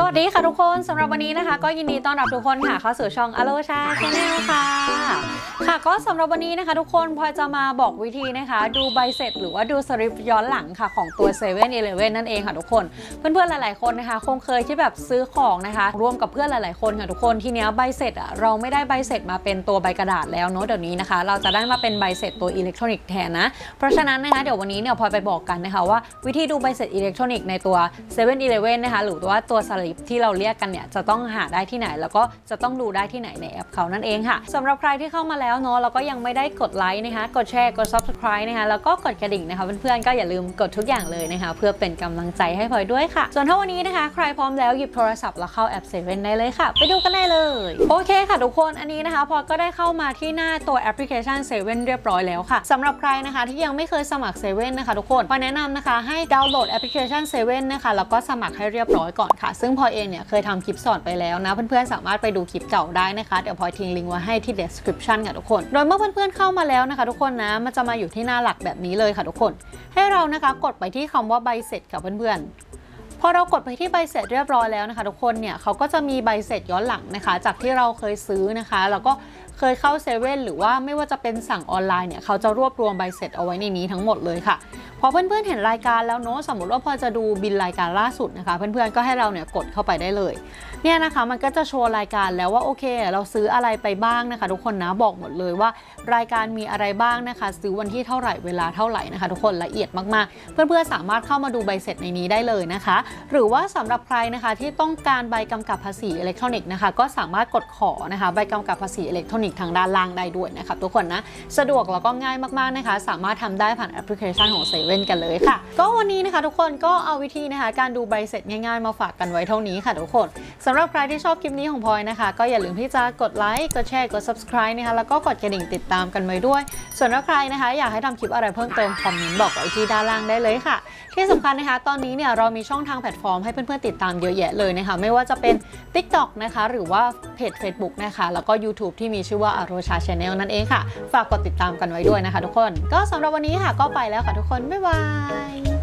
สวัสดีค่ะทุกคนสำหรับวันนี้นะคะ ก็ยินดีต้อนรับทุกคนค่ะเข้าสู่ช่องอโลชาชาแนลค่ะค่ะ ก็สำหรับวันนี้นะคะ ทุกคนพลอจะมาบอกวิธีนะคะ ดูใบเสร็จหรือว่าดูสลิปย้อนหลังค่ะของตัว7 e เ e ่ e อนั่นเองค่ะทุกคน เพื่อนๆหลาย ๆคนนะคะ คงเคยที่แบบซื้อของนะคะ ร่วมกับเพื่อนหลายๆคนค่ะทุกคนทีเนี้ยใบเสร็จอะเราไม่ได้ใบเสร็จมาเป็นตัวใบกระดาษแล้วเนอะเดี๋ยวนี้นะคะ เราจะได้มาเป็นใบเสร็จตัวอิเล็กทรอนิกส์แทนนะเพราะฉะนั้นนะคะเดี๋ยววันนี้เนี่ยพลอไปบอกกันนะคะว่าวิธีดูใบเสร็จอิเล็กทรอนิกส์ในตัว7 e เ e ่ e นะคะหรือว่าตัวสลิปที่เราเรียกกันเนี่ยจะต้องหาได้ที่ไหน แล้วก็จะต้องดูได้ที่ไหนในแอปเขานั่นเองค่ะสำหรับใครที่เข้ามาแล้วเนาะแล้วก็ยังไม่ได้กดไลค์นะคะ กดแชร์ กด subscribe นะคะ แล้วก็กดกระดิ่งนะคะเพื่อนๆ ก็อย่าลืมกดทุกอย่างเลยนะคะ เพื่อเป็นกำลังใจให้พลอยด้วยค่ะ ส่วนถ้าวันนี้นะคะ ใครพร้อมแล้วหยิบโทรศัพท์แล้วเข้าแอป7ได้เลยค่ะ ไปดูกันได้เลย โอเคค่ะ ทุกคน อันนี้นะคะพลอยก็ได้เข้ามาที่หน้าตัวแอปพลิเคชัน7เว่นเรียบร้อยแล้วค่ะสำหรับใครนะคะที่ยังไม่เคยสมัคร7นนะคะทุกคนพลอยแนะนำนะคะให้ดาวน์โหลดแอปพลิเคชัน7นนะคะแล้วก็สมัครให้เรียบร้อยก่อนค่ะ ซึ่งพลอยเองเนี่ยเคยทำคลิปสอนไปแล้วนะเพื่อนๆสามารถไปดูคลิปเก่าได้นะคะเดี๋ยวพลอยทิ้งลิงก์ไว้ให้ที่ description ค่ะทุกคน โดยเมื่อเพื่อนๆเข้ามาแล้วนะคะ ทุกคนนะ มันจะมาอยู่ที่หน้าหลักแบบนี้เลยค่ะทุกคน ให้เรานะคะกดไปที่คำว่าใบเสร็จกับเพื่อนๆ พอเรากดไปที่ใบเสร็จเรียบร้อยแล้วนะคะ ทุกคนเนี่ยเขาก็จะมีใบเสร็จย้อนหลังนะคะ จากที่เราเคยซื้อนะคะ แล้วก็เคยเข้าเซเว่นหรือว่าไม่ว่าจะเป็นสั่งออนไลน์เนี่ยเขาจะรวบรวมใบเสร็จเอาไว้ในนี้ทั้งหมดเลยค่ะพอเพื่อนๆเห็นรายการแล้วเนอะสมมติว่าพอจะดูบินรายการล่าสุดนะคะ เพื่อนๆก็ให้เราเนี่ยกดเข้าไปได้เลย เนี่ยนะคะมันก็จะโชว์รายการแล้วว่าโอเค เราซื้ออะไรไปบ้างนะคะ ทุกคนนะบอกหมดเลยว่า รายการมีอะไรบ้างนะคะ ซื้อวันที่เท่าไหร่เวลาเท่าไหร่นะคะ ทุกคนละเอียดมากๆ เพื่อนๆสามารถเข้ามาดูใบเสร็จในนี้ได้เลยนะคะหรือว่าสำหรับใครนะคะที่ต้องการใบกำกับภาษีอิเล็กทรอนิกส์นะคะก็สามารถกดขอนะคะใบกำกับภาษีอิเล็กทรอนิกส์ทางด้านล่างได้ด้วยนะคะทุกคนนะสะดวกแล้วก็ง่ายมากๆนะคะ สามารถทำได้ผ่านแอปพลิเคชันของเซเว่นกันเลยค่ะ ก็วันนี้นะคะทุกคนก็เอาวิธีนะคะการดูใบเสร็จง่ายๆ มาฝากกันไว้เท่านี้ค่ะทุกคนสำหรับใครที่ชอบคลิปนี้ของพลอยนะคะ ก็อย่าลืมที่จะกดไลค์กดแชร์กด subscribe นะคะแล้วก็กดกระดิ่งติดตามกันไว้ด้วย ส่วนถ้าใครนะคะ อยากให้ทำคลิปอะไรเพิ่มเติมคอมเมนต์บอกไว้ที่ด้านล่างได้เลยค่ะ ที่สำคัญนะคะ ตอนนี้เนี่ยเรามีช่องทางแพลตฟอร์มให้เพื่อนๆติดตามเยอะแยะเลยนะคะ ไม่ว่าจะเป็น TikTok นะคะ หรือว่าเพจ Facebook นะคะ แล้วก็ YouTube ที่มีชื่อว่าอโรชา Channel นั่นเองค่ะ ฝากกดติดตามกันไว้ด้วยนะคะทุกคน ก็สำหรับวันนี้ค่ะก็ไปแล้วค่ะทุกคน บ๊ายบาย